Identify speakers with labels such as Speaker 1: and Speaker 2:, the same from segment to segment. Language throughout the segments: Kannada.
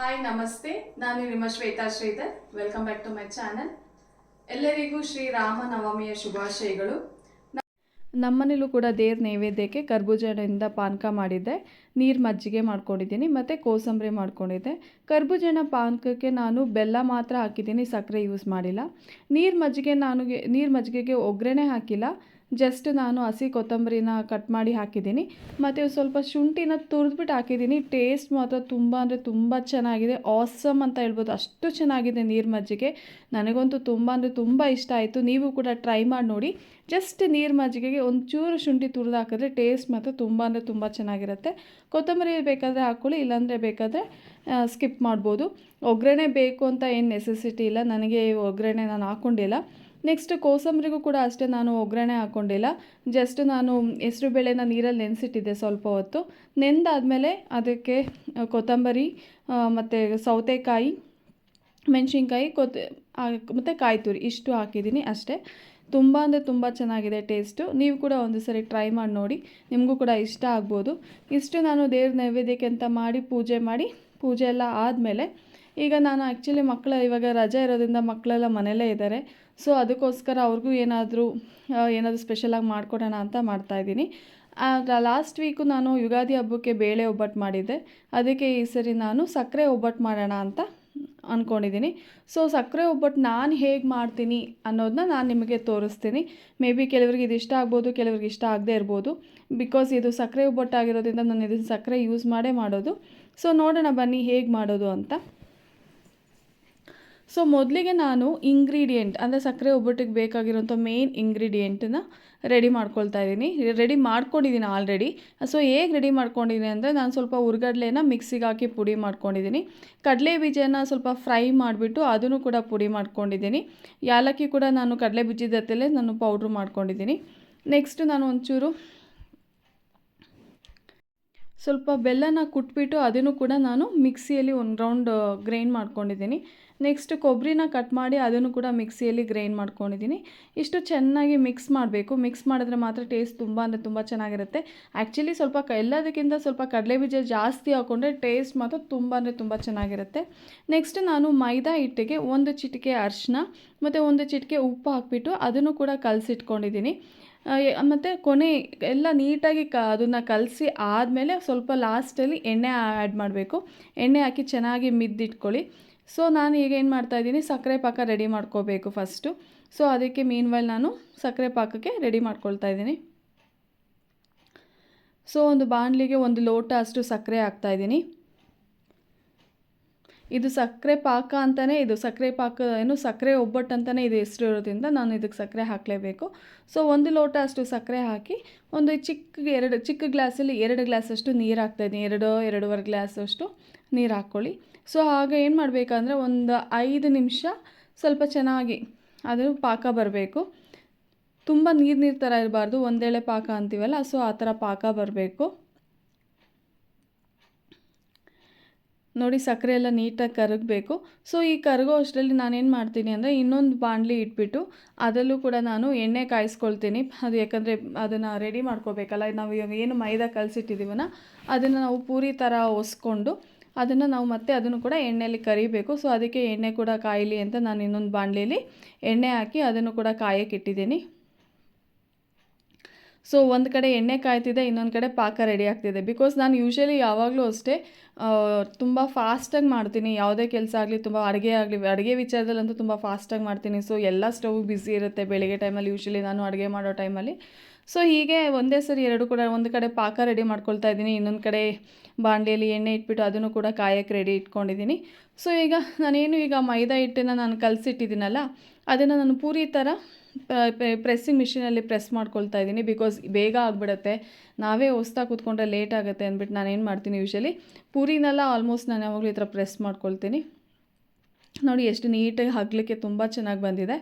Speaker 1: ಹಾಯ್ ನಮಸ್ತೆ ನಾನು ನಿಮ್ಮ Shweta Sridhar. Welcome back to my channel ಎಲ್ಲರಿಗೂ ಶ್ರೀರಾಮ ನವಮಿಯ ಶುಭಾಶಯಗಳು. ನಮ್ಮನೇಲೂ ಕೂಡ ದೇವ್ರ ನೈವೇದ್ಯಕ್ಕೆ ಕರ್ಬೂಜದಿಂದ ಪಾನಕ ಮಾಡಿದ್ದೆ. ನೀರು ಮಜ್ಜಿಗೆ ಮಾಡ್ಕೊಂಡಿದ್ದೀನಿ, ಮತ್ತು ಕೋಸಂಬರಿ ಮಾಡ್ಕೊಂಡಿದ್ದೆ. ಕರ್ಬೂಜನ ಪಾನಕಕ್ಕೆ ನಾನು ಬೆಲ್ಲ ಮಾತ್ರ ಹಾಕಿದ್ದೀನಿ, ಸಕ್ಕರೆ ಯೂಸ್ ಮಾಡಿಲ್ಲ. ನೀರು ಮಜ್ಜಿಗೆ ನಾನು ನೀರು ಮಜ್ಜಿಗೆಗೆ ಒಗ್ಗರಣೆ ಹಾಕಿಲ್ಲ. ಜಸ್ಟ್ ನಾನು ಹಸಿ ಕೊತ್ತಂಬರಿನ ಕಟ್ ಮಾಡಿ ಹಾಕಿದ್ದೀನಿ. ಮತ್ತು ಸ್ವಲ್ಪ ಶುಂಠಿನ ತುರಿದ್ಬಿಟ್ಟು ಹಾಕಿದ್ದೀನಿ. ಟೇಸ್ಟ್ ಮಾತ್ರ ತುಂಬ ಅಂದರೆ ತುಂಬ ಚೆನ್ನಾಗಿದೆ. ಆಸಮ್ ಅಂತ ಹೇಳ್ಬೋದು. ಅಷ್ಟು ಚೆನ್ನಾಗಿದೆ ನೀರು ಮಜ್ಜಿಗೆ. ನನಗಂತೂ ತುಂಬ ಅಂದರೆ ತುಂಬ ಇಷ್ಟ ಆಯಿತು. ನೀವು ಕೂಡ ಟ್ರೈ ಮಾಡಿ ನೋಡಿ. ಜಸ್ಟ್ ನೀರು ಮಜ್ಜಿಗೆಗೆ ಒಂಚೂರು ಶುಂಠಿ ತುರಿದು ಹಾಕಿದ್ರೆ ಟೇಸ್ಟ್ ಮಾತ್ರ ತುಂಬ ಅಂದರೆ ತುಂಬ ಚೆನ್ನಾಗಿರುತ್ತೆ. ಕೊತ್ತಂಬರಿ ಬೇಕಾದರೆ ಹಾಕ್ಕೊಳ್ಳಿ ಇಲ್ಲಾಂದರೆ ಬೇಕಾದರೆ ಸ್ಕಿಪ್ ಮಾಡ್ಬೋದು. ಒಗ್ಗರಣೆ ಬೇಕು ಅಂತ ಏನು ನೆಸೆಸಿಟಿ ಇಲ್ಲ. ನನಗೆ ಒಗ್ಗರಣೆ ನಾನು ಹಾಕ್ಕೊಂಡಿಲ್ಲ ನೆಕ್ಸ್ಟ್ ಕೋಸಂಬರಿಗೂ ಕೂಡ ಅಷ್ಟೇ ನಾನು ಒಗ್ಗರಣೆ ಹಾಕ್ಕೊಂಡಿಲ್ಲ ಜಸ್ಟ್ ನಾನು ಹೆಸರು ಬೇಳೆನ ನೀರಲ್ಲಿ ನೆನೆಸಿಟ್ಟಿದ್ದೆ ಸ್ವಲ್ಪ ಹೊತ್ತು. ನೆಂದಾದಮೇಲೆ ಅದಕ್ಕೆ ಕೊತ್ತಂಬರಿ ಮತ್ತು ಸೌತೆಕಾಯಿ, ಮೆಣಸಿನ್ಕಾಯಿ ಕೊತ್ತ ಮತ್ತು ಕಾಯಿ ತುರಿ ಇಷ್ಟು ಹಾಕಿದ್ದೀನಿ ಅಷ್ಟೇ. ತುಂಬ ಅಂದರೆ ತುಂಬ ಚೆನ್ನಾಗಿದೆ ಟೇಸ್ಟು. ನೀವು ಕೂಡ ಒಂದು ಸರಿ ಟ್ರೈ ಮಾಡಿ ನೋಡಿ. ನಿಮಗೂ ಕೂಡ ಇಷ್ಟ ಆಗ್ಬೋದು. ಇಷ್ಟು ನಾನು ದೇವ್ರ ನೈವೇದ್ಯಕ್ಕೆ ಅಂತ ಮಾಡಿ ಪೂಜೆ ಮಾಡಿ, ಪೂಜೆ ಎಲ್ಲ ಆದಮೇಲೆ ಈಗ ನಾನು ಆ್ಯಕ್ಚುಲಿ ಮಕ್ಕಳ, ಇವಾಗ ರಜೆ ಇರೋದ್ರಿಂದ ಮಕ್ಕಳೆಲ್ಲ ಮನೆಯಲ್ಲೇ ಇದ್ದಾರೆ. ಸೊ ಅದಕ್ಕೋಸ್ಕರ ಅವ್ರಿಗೂ ಏನಾದರೂ ಏನಾದರೂ ಸ್ಪೆಷಲಾಗಿ ಮಾಡ್ಕೊಡೋಣ ಅಂತ ಮಾಡ್ತಾಯಿದ್ದೀನಿ ಲಾಸ್ಟ್ ವೀಕು ನಾನು ಯುಗಾದಿ ಹಬ್ಬಕ್ಕೆ ಬೇಳೆ ಒಬ್ಬಟ್ಟು ಮಾಡಿದ್ದೆ. ಅದಕ್ಕೆ ಈ ಸರಿ ನಾನು ಸಕ್ಕರೆ ಒಬ್ಬಟ್ಟು ಮಾಡೋಣ ಅಂತ ಅಂದ್ಕೊಂಡಿದ್ದೀನಿ ಸೊ ಸಕ್ಕರೆ ಒಬ್ಬಟ್ಟು ನಾನು ಹೇಗೆ ಮಾಡ್ತೀನಿ ಅನ್ನೋದನ್ನ ನಾನು ನಿಮಗೆ ತೋರಿಸ್ತೀನಿ. ಮೇ ಬಿ ಕೆಲವರಿಗೆ ಇದು ಇಷ್ಟ ಆಗ್ಬೋದು, ಕೆಲವ್ರಿಗೆ ಇಷ್ಟ ಆಗದೇ ಇರ್ಬೋದು. ಬಿಕಾಸ್ ಇದು ಸಕ್ಕರೆ ಒಬ್ಬಟ್ಟು ಆಗಿರೋದ್ರಿಂದ ನಾನು ಇದನ್ನು ಸಕ್ಕರೆ ಯೂಸ್ ಮಾಡೇ ಮಾಡೋದು. ಸೊ ನೋಡೋಣ ಬನ್ನಿ ಹೇಗೆ ಮಾಡೋದು ಅಂತ. ಸೊ ಮೊದಲಿಗೆ ನಾನು ಇಂಗ್ರೀಡಿಯೆಂಟ್ ಅಂದರೆ ಸಕ್ಕರೆ ಒಬ್ಬಟ್ಟಿಗೆ ಬೇಕಾಗಿರೋಂಥ ಮೇನ್ ಇಂಗ್ರೀಡಿಯೆಂಟನ್ನ ರೆಡಿ ಮಾಡ್ಕೊಳ್ತಾ ಇದ್ದೀನಿ. ರೆಡಿ ಮಾಡ್ಕೊಂಡಿದ್ದೀನಿ ಆಲ್ರೆಡಿ ಸೊ ಹೇಗೆ ರೆಡಿ ಮಾಡ್ಕೊಂಡಿದ್ದೀನಿ ಅಂದರೆ ನಾನು ಸ್ವಲ್ಪ ಹುರ್ಗಡ್ಲೆನ ಮಿಕ್ಸಿಗೆ ಹಾಕಿ ಪುಡಿ ಮಾಡ್ಕೊಂಡಿದ್ದೀನಿ. ಕಡಲೆ ಬೀಜನ ಸ್ವಲ್ಪ ಫ್ರೈ ಮಾಡಿಬಿಟ್ಟು ಅದನ್ನು ಕೂಡ ಪುಡಿ ಮಾಡ್ಕೊಂಡಿದ್ದೀನಿ. ಯಾಲಕ್ಕಿ ಕೂಡ ನಾನು ಕಡಲೆ ಬೀಜದ ನಾನು ಪೌಡ್ರ್ ಮಾಡ್ಕೊಂಡಿದ್ದೀನಿ. ನೆಕ್ಸ್ಟ್ ನಾನು ಒಂಚೂರು ಸ್ವಲ್ಪ ಬೆಲ್ಲನ ಕುಟ್ಬಿಟ್ಟು ಅದನ್ನು ಕೂಡ ನಾನು ಮಿಕ್ಸಿಯಲ್ಲಿ ಒಂದು ರೌಂಡ್ ಗ್ರೈಂಡ್ ಮಾಡ್ಕೊಂಡಿದ್ದೀನಿ. ನೆಕ್ಸ್ಟ್ ಕೊಬ್ಬರಿನ ಕಟ್ ಮಾಡಿ ಅದನ್ನು ಕೂಡ ಮಿಕ್ಸಿಯಲ್ಲಿ ಗ್ರೈಂಡ್ ಮಾಡ್ಕೊಂಡಿದ್ದೀನಿ. ಇಷ್ಟು ಚೆನ್ನಾಗಿ ಮಿಕ್ಸ್ ಮಾಡಬೇಕು. ಮಿಕ್ಸ್ ಮಾಡಿದ್ರೆ ಮಾತ್ರ ಟೇಸ್ಟ್ ತುಂಬ ಅಂದರೆ ತುಂಬ ಚೆನ್ನಾಗಿರುತ್ತೆ. ಆ್ಯಕ್ಚುಲಿ ಸ್ವಲ್ಪ ಎಲ್ಲದಕ್ಕಿಂತ ಸ್ವಲ್ಪ ಕಡಲೆಬೀಜ ಜಾಸ್ತಿ ಹಾಕ್ಕೊಂಡ್ರೆ ಟೇಸ್ಟ್ ಮಾತ್ರ ತುಂಬ ಅಂದರೆ ತುಂಬ ಚೆನ್ನಾಗಿರುತ್ತೆ. ನೆಕ್ಸ್ಟ್ ನಾನು ಮೈದಾ ಹಿಟ್ಟಿಗೆ ಒಂದು ಚಿಟಿಕೆ ಅರಿಶಿನ ಮತ್ತು ಒಂದು ಚಿಟಿಕೆ ಉಪ್ಪು ಹಾಕ್ಬಿಟ್ಟು ಅದನ್ನು ಕೂಡ ಕಲಸಿಟ್ಕೊಂಡಿದ್ದೀನಿ. ಮತ್ತು ಕೊನೆ ಎಲ್ಲ ನೀಟಾಗಿ ಕ, ಅದನ್ನು ಕಲಸಿ ಆದಮೇಲೆ ಸ್ವಲ್ಪ ಲಾಸ್ಟಲ್ಲಿ ಎಣ್ಣೆ ಆ್ಯಡ್ ಮಾಡಬೇಕು. ಎಣ್ಣೆ ಹಾಕಿ ಚೆನ್ನಾಗಿ ಮಿದ್ದಿಟ್ಕೊಳ್ಳಿ. ಸೊ ನಾನು ಈಗ ಏನು ಮಾಡ್ತಾಯಿದ್ದೀನಿ ಸಕ್ಕರೆ ಪಾಕ ರೆಡಿ ಮಾಡ್ಕೋಬೇಕು ಫಸ್ಟು ಸೊ ಅದಕ್ಕೆ ಮೀನ್ ವೈಲ್ ನಾನು ಸಕ್ಕರೆ ಪಾಕಕ್ಕೆ ರೆಡಿ ಮಾಡ್ಕೊಳ್ತಾ ಇದ್ದೀನಿ. ಸೊ ಒಂದು ಬಾಣಲಿಗೆ ಒಂದು ಲೋಟ ಅಷ್ಟು ಸಕ್ಕರೆ ಹಾಕ್ತಾಯಿದ್ದೀನಿ ಇದು ಸಕ್ಕರೆ ಪಾಕ ಅಂತಲೇ ಇದು ಸಕ್ಕರೆ ಪಾಕ, ಏನು ಸಕ್ಕರೆ ಒಬ್ಬಟ್ಟು ಅಂತಲೇ ಇದು ಹೆಸರು ಇರೋದ್ರಿಂದ ನಾನು ಇದಕ್ಕೆ ಸಕ್ಕರೆ ಹಾಕಲೇಬೇಕು. ಸೊ ಒಂದು ಲೋಟ ಅಷ್ಟು ಸಕ್ಕರೆ ಹಾಕಿ, ಒಂದು ಚಿಕ್ಕ ಎರಡು, ಚಿಕ್ಕ ಗ್ಲಾಸಲ್ಲಿ ಎರಡು ಗ್ಲಾಸಷ್ಟು ನೀರು ಹಾಕ್ತಾಯಿದ್ದೀನಿ ಎರಡು, ಎರಡೂವರೆ ಗ್ಲಾಸಷ್ಟು ನೀರು ಹಾಕ್ಕೊಳ್ಳಿ. ಸೊ ಆಗ ಏನು ಮಾಡಬೇಕಂದ್ರೆ ಒಂದು ಐದು ನಿಮಿಷ ಸ್ವಲ್ಪ ಚೆನ್ನಾಗಿ ಅದು ಪಾಕ ಬರಬೇಕು. ತುಂಬ ನೀರು ನೀರು ಥರ ಇರಬಾರ್ದು. ಒಂದೇಳೆ ಪಾಕ ಅಂತೀವಲ್ಲ, ಸೊ ಆ ಥರ ಪಾಕ ಬರಬೇಕು. ನೋಡಿ ಸಕ್ಕರೆ ಎಲ್ಲ ನೀಟಾಗಿ ಕರಗಬೇಕು. ಸೊ ಈ ಕರಗೋ ಅಷ್ಟರಲ್ಲಿ ನಾನೇನು ಮಾಡ್ತೀನಿ ಅಂದರೆ ಇನ್ನೊಂದು ಬಾಣಲಿ ಇಟ್ಬಿಟ್ಟು ಅದರಲ್ಲೂ ಕೂಡ ನಾನು ಎಣ್ಣೆ ಕಾಯಿಸ್ಕೊಳ್ತೀನಿ. ಅದು ಯಾಕಂದರೆ ಅದನ್ನು ರೆಡಿ ಮಾಡ್ಕೋಬೇಕಲ್ಲ, ನಾವು ಇವಾಗ ಏನು ಮೈದಾ ಕಲಸಿಟ್ಟಿದ್ದೀವನ ಅದನ್ನು ನಾವು ಪೂರಿ ಥರ ಒಸ್ಕೊಂಡು ಅದನ್ನು ನಾವು ಮತ್ತೆ ಅದನ್ನು ಕೂಡ ಎಣ್ಣೆಯಲ್ಲಿ ಕರಿಬೇಕು. ಸೊ ಅದಕ್ಕೆ ಎಣ್ಣೆ ಕೂಡ ಕಾಯಲಿ ಅಂತ ನಾನು ಇನ್ನೊಂದು ಬಾಣಲಿಯಲ್ಲಿ ಎಣ್ಣೆ ಹಾಕಿ ಅದನ್ನು ಕೂಡ ಕಾಯಕ್ಕೆ ಇಟ್ಟಿದ್ದೀನಿ. ಸೊ ಒಂದು ಕಡೆ ಎಣ್ಣೆ ಕಾಯ್ತಿದೆ, ಇನ್ನೊಂದು ಕಡೆ ಪಾಕ ರೆಡಿ ಆಗ್ತಿದೆ. ಬಿಕಾಸ್ ನಾನು ಯೂಶ್ವಲಿ ಯಾವಾಗಲೂ ಅಷ್ಟೇ ತುಂಬ ಫಾಸ್ಟಾಗಿ ಮಾಡ್ತೀನಿ. ಯಾವುದೇ ಕೆಲಸ ಆಗಲಿ, ತುಂಬ ಅಡುಗೆ ಆಗಲಿ, ಅಡುಗೆ ವಿಚಾರದಲ್ಲಂತೂ ತುಂಬ ಫಾಸ್ಟಾಗಿ ಮಾಡ್ತೀನಿ. ಸೊ ಎಲ್ಲ ಸ್ಟವ್ ಬ್ಯುಸಿ ಇರುತ್ತೆ. ಬೆಳಗ್ಗೆ ಟೈಮಲ್ಲಿ ಯೂಶ್ವಲಿ ನಾನು ಅಡುಗೆ ಮಾಡೋ ಟೈಮಲ್ಲಿ ಸೊ ಹೀಗೆ ಒಂದೇ ಸರಿ ಎರಡು ಕೂಡ ಒಂದು ಕಡೆ ಪಾಕ ರೆಡಿ ಮಾಡ್ಕೊಳ್ತಾ ಇದ್ದೀನಿ. ಇನ್ನೊಂದು ಕಡೆ ಬಾಂಡಲಿಯಲ್ಲಿ ಎಣ್ಣೆ ಇಟ್ಬಿಟ್ಟು ಅದನ್ನು ಕೂಡ ಕಾಯಕ್ಕೆ ರೆಡಿ ಇಟ್ಕೊಂಡಿದ್ದೀನಿ. ಸೊ ಈಗ ನಾನೇನು ಈಗ ಮೈದಾ ಹಿಟ್ಟನ್ನು ನಾನು ಕಲಸಿಟ್ಟಿದ್ದೀನಲ್ಲ, ಅದನ್ನು ನಾನು ಪೂರಿ ಥರ ಪ್ರೆಸ್ಸಿಂಗ್ ಮಿಷಿನಲ್ಲಿ ಪ್ರೆಸ್ ಮಾಡ್ಕೊಳ್ತಾ ಇದ್ದೀನಿ. ಬಿಕಾಸ್ ಬೇಗ ಆಗಿಬಿಡುತ್ತೆ. ನಾವೇ ಹೊಸ್ತಾ ಕೂತ್ಕೊಂಡ್ರೆ ಲೇಟ್ ಆಗುತ್ತೆ ಅಂದ್ಬಿಟ್ಟು ನಾನು ಏನು ಮಾಡ್ತೀನಿ ಯೂಶಲಿ ಪೂರಿನೆಲ್ಲ ಆಲ್ಮೋಸ್ಟ್ ನಾನು ಯಾವಾಗಲೂ ಈ ಥರ ಪ್ರೆಸ್ ಮಾಡ್ಕೊಳ್ತೀನಿ. ನೋಡಿ, ಎಷ್ಟು ನೀಟಾಗಿ ಹಗ್ಲಿಕ್ಕೆ ತುಂಬ ಚೆನ್ನಾಗಿ ಬಂದಿದೆ.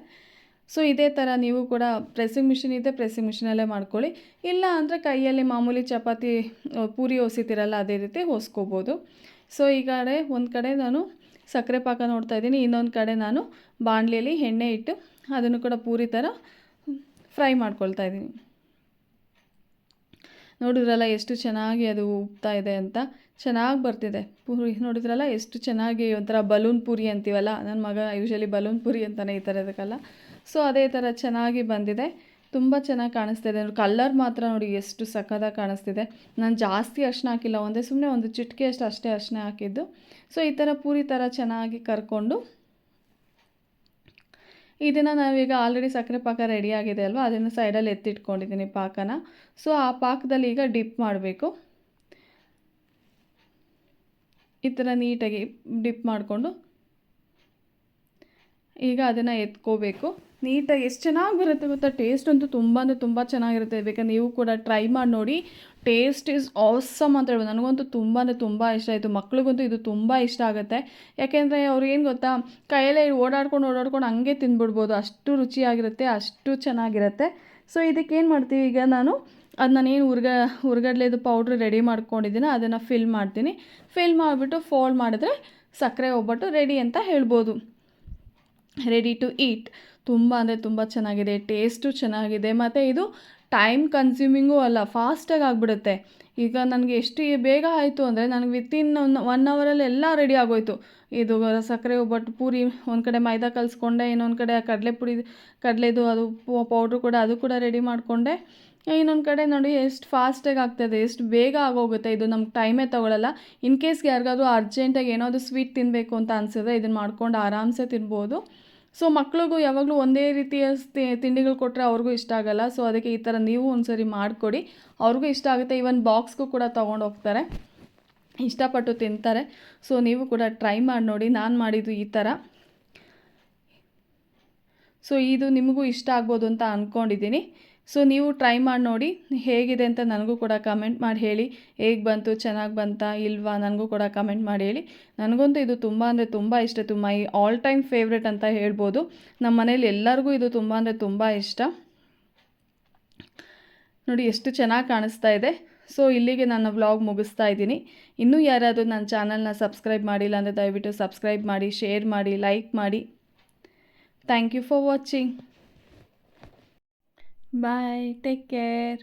Speaker 1: ಸೊ ಇದೇ ಥರ ನೀವು ಕೂಡ ಪ್ರೆಸ್ಸಿಂಗ್ ಮಿಷಿನ್ ಇದೆ ಪ್ರೆಸ್ಸಿಂಗ್ ಮಿಷಿನಲ್ಲೇ ಮಾಡ್ಕೊಳ್ಳಿ. ಇಲ್ಲ ಅಂದರೆ ಕೈಯಲ್ಲಿ ಮಾಮೂಲಿ ಚಪಾತಿ ಪೂರಿ ಹೊಸಿತಿರಲ್ಲ ಅದೇ ರೀತಿ ಹೊಸ್ಕೋಬೋದು. ಸೊ ಈ ಕಡೆ ಒಂದು ಕಡೆ ನಾನು ಸಕ್ಕರೆ ಪಾಕ ನೋಡ್ತಾ ಇದ್ದೀನಿ. ಇನ್ನೊಂದು ಕಡೆ ನಾನು ಬಾಣಲಿಯಲ್ಲಿ ಎಣ್ಣೆ ಇಟ್ಟು ಅದನ್ನು ಕೂಡ ಪೂರಿ ಥರ ಫ್ರೈ ಮಾಡ್ಕೊಳ್ತಾ ಇದ್ದೀನಿ. ನೋಡಿದ್ರಲ್ಲ ಎಷ್ಟು ಚೆನ್ನಾಗಿ ಅದು ಉಬ್ತಾ ಇದೆ ಅಂತ? ಚೆನ್ನಾಗಿ ಬರ್ತಿದೆ. ಪೂರಿ ನೋಡಿದ್ರಲ್ಲ ಎಷ್ಟು ಚೆನ್ನಾಗಿ ಒಂಥರ ಬಲೂನ್ ಪೂರಿ ಅಂತೀವಲ್ಲ? ನನ್ನ ಮಗ ಯೂಶಲಿ ಬಲೂನ್ ಪೂರಿ ಅಂತಲೇ ಈ ಥರ ಇದಕ್ಕಲ್ಲ ಸೊ ಅದೇ ಥರ ಚೆನ್ನಾಗಿ ಬಂದಿದೆ. ತುಂಬ ಚೆನ್ನಾಗಿ ಕಾಣಿಸ್ತಿದೆ. ಕಲ್ಲರ್ ಮಾತ್ರ ನೋಡಿ ಎಷ್ಟು ಸಖತ್ತಾಗಿ ಕಾಣಿಸ್ತಿದೆ. ನಾನು ಜಾಸ್ತಿ ಅರ್ಶಿನ ಹಾಕಿಲ್ಲ. ಒಂದೇ ಸುಮ್ಮನೆ ಒಂದು ಚಿಟಿಕೆ ಅಷ್ಟು ಅಷ್ಟೇ ಅರ್ಶಿನ ಹಾಕಿದ್ದು. ಸೊ ಈ ಥರ ಪೂರಿ ಥರ ಚೆನ್ನಾಗಿ ಕರ್ಕೊಂಡು ಇದನ್ನು ನಾವೀಗ ಆಲ್ರೆಡಿ ಸಕ್ಕರೆ ಪಾಕ ರೆಡಿ ಆಗಿದೆ ಅಲ್ವಾ? ಅದನ್ನು ಸೈಡಲ್ಲಿ ಎತ್ತಿಟ್ಕೊಂಡಿದ್ದೀನಿ ಪಾಕನ. ಸೊ ಆ ಪಾಕದಲ್ಲಿ ಈಗ ಡಿಪ್ ಮಾಡಬೇಕು. ಈ ಥರ ನೀಟಾಗಿ ಡಿಪ್ ಮಾಡಿಕೊಂಡು ಈಗ ಅದನ್ನು ಎತ್ಕೋಬೇಕು. ನೀಟಾಗಿ ಎಷ್ಟು ಚೆನ್ನಾಗಿ ಬರುತ್ತೆ ಗೊತ್ತಾ? ಟೇಸ್ಟ್ ಅಂತೂ ತುಂಬ ಅಂದರೆ ತುಂಬ ಚೆನ್ನಾಗಿರುತ್ತೆ. ಬೇಕಾದ್ರೆ ನೀವು ಕೂಡ ಟ್ರೈ ಮಾಡಿ ನೋಡಿ. ಟೇಸ್ಟ್ ಈಸ್ ಆಸಮ್ ಅಂತ ಹೇಳ್ಬೋದು. ನನಗಂತೂ ತುಂಬ ಅಂದರೆ ತುಂಬ ಇಷ್ಟ ಆಯಿತು. ಮಕ್ಳಿಗಂತೂ ಇದು ತುಂಬ ಇಷ್ಟ ಆಗುತ್ತೆ. ಯಾಕೆಂದರೆ ಅವ್ರು ಏನು ಗೊತ್ತಾ? ಕೈಯಲ್ಲೇ ಓಡಾಡ್ಕೊಂಡು ಓಡಾಡ್ಕೊಂಡು ಹಂಗೆ ತಿಂದ್ಬಿಡ್ಬೋದು. ಅಷ್ಟು ರುಚಿಯಾಗಿರುತ್ತೆ, ಅಷ್ಟು ಚೆನ್ನಾಗಿರುತ್ತೆ. ಸೊ ಇದಕ್ಕೇನು ಮಾಡ್ತೀವಿ? ಈಗ ನಾನು ಅದು ನಾನೇನು ಹುರ್ಗ ಉರ್ಗಡ್ಲೇದು ಪೌಡ್ರ್ ರೆಡಿ ಮಾಡ್ಕೊಂಡಿದ್ದೀನಿ. ಅದನ್ನು ಫಿಲ್ ಮಾಡ್ತೀನಿ. ಫಿಲ್ ಮಾಡಿಬಿಟ್ಟು ಫೋಲ್ಡ್ ಮಾಡಿದ್ರೆ ಸಕ್ಕರೆ ಒಬ್ಬಟ್ಟು ರೆಡಿ ಅಂತ ಹೇಳ್ಬೋದು. ರೆಡಿ ಟು ಈಟ್ ತುಂಬ ಅಂದರೆ ತುಂಬ ಚೆನ್ನಾಗಿದೆ ಟೇಸ್ಟು ಚೆನ್ನಾಗಿದೆ. ಮತ್ತು ಇದು ಟೈಮ್ ಕನ್ಸ್ಯೂಮಿಂಗೂ ಅಲ್ಲ ಫಾಸ್ಟಾಗಿ ಆಗಿಬಿಡುತ್ತೆ. ಈಗ ನನಗೆ ಎಷ್ಟು ಬೇಗ ಆಯಿತು ಅಂದರೆ ನನಗೆ ವಿತಿನ್ ಒನ್ ಒನ್ ಅವರಲ್ಲಿ ಎಲ್ಲ ರೆಡಿ ಆಗೋಯ್ತು. ಇದು ಸಕ್ಕರೆ, ಒಬ್ಬಟ್ಟು, ಪೂರಿ, ಒಂದು ಕಡೆ ಮೈದಾ ಕಲಿಸ್ಕೊಂಡೆ, ಇನ್ನೊಂದು ಕಡೆ ಕಡಲೆ ಪುಡಿ, ಕಡಲೆದು ಅದು ಪೌಡ್ರು ಕೂಡ ಅದು ಕೂಡ ರೆಡಿ ಮಾಡಿಕೊಂಡೆ. ಇನ್ನೊಂದು ಕಡೆ ನೋಡಿ ಎಷ್ಟು ಫಾಸ್ಟಾಗಿ ಆಗ್ತದೆ, ಎಷ್ಟು ಬೇಗ ಆಗೋಗುತ್ತೆ. ಇದು ನಮ್ಗೆ ಟೈಮೇ ತೊಗೊಳಲ್ಲ. ಇನ್ ಕೇಸ್ಗೆ ಯಾರಿಗಾದ್ರೂ ಅರ್ಜೆಂಟಾಗಿ ಏನಾದರೂ ಸ್ವೀಟ್ ತಿನ್ನಬೇಕು ಅಂತ ಅನಿಸಿದ್ರೆ ಇದನ್ನು ಮಾಡ್ಕೊಂಡು ಆರಾಮ್ಸೆ ತಿನ್ಬೋದು. ಸೊ ಮಕ್ಳಿಗೂ ಯಾವಾಗಲೂ ಒಂದೇ ರೀತಿಯ ತಿಂಡಿಗಳು ಕೊಟ್ಟರೆ ಅವ್ರಿಗೂ ಇಷ್ಟ ಆಗಲ್ಲ. ಸೊ ಅದಕ್ಕೆ ಈ ಥರ ನೀವು ಒಂದ್ಸರಿ ಮಾಡಿಕೊಡಿ. ಅವ್ರಿಗೂ ಇಷ್ಟ ಆಗುತ್ತೆ. ಈವನ್ ಬಾಕ್ಸ್ಗೂ ಕೂಡ ತೊಗೊಂಡು ಹೋಗ್ತಾರೆ. ಇಷ್ಟಪಟ್ಟು ತಿಂತಾರೆ. ಸೊ ನೀವು ಕೂಡ ಟ್ರೈ ಮಾಡಿ ನೋಡಿ. ನಾನು ಮಾಡಿದ್ದು ಈ ಥರ. ಸೊ ಇದು ನಿಮಗೂ ಇಷ್ಟ ಆಗ್ಬೋದು ಅಂತ ಅಂದ್ಕೊಂಡಿದ್ದೀನಿ ಸೊ ನೀವು ಟ್ರೈ ಮಾಡಿ ನೋಡಿ ಹೇಗಿದೆ ಅಂತ ನನಗೂ ಕೂಡ ಕಮೆಂಟ್ ಮಾಡಿ ಹೇಳಿ. ಹೇಗೆ ಬಂತು, ಚೆನ್ನಾಗಿ ಬಂತಾ, ಇಲ್ವಾ ನನಗೂ ಕೂಡ ಕಮೆಂಟ್ ಮಾಡಿ ಹೇಳಿ. ನನಗಂತೂ ಇದು ತುಂಬ ಅಂದರೆ ತುಂಬ ಇಷ್ಟ. ತುಂಬ ಈ ಆಲ್ ಟೈಮ್ ಫೇವ್ರೆಟ್ ಅಂತ ಹೇಳ್ಬೋದು. ನಮ್ಮ ಮನೇಲಿ ಎಲ್ಲರಿಗೂ ಇದು ತುಂಬ ಅಂದರೆ ತುಂಬ ಇಷ್ಟ. ನೋಡಿ, ಎಷ್ಟು ಚೆನ್ನಾಗಿ ಕಾಣಿಸ್ತಾ ಇದೆ. ಸೊ ಇಲ್ಲಿಗೆ ನನ್ನ ವ್ಲಾಗ್ ಮುಗಿಸ್ತಾ ಇದ್ದೀನಿ. ಇನ್ನೂ ಯಾರಾದರೂ ನನ್ನ ಚಾನಲ್ನ ಸಬ್ಸ್ಕ್ರೈಬ್ ಮಾಡಿಲ್ಲ ಅಂದರೆ ದಯವಿಟ್ಟು ಸಬ್ಸ್ಕ್ರೈಬ್ ಮಾಡಿ ಶೇರ್ ಮಾಡಿ ಲೈಕ್ ಮಾಡಿ. Thank you for watching Bye. Take care.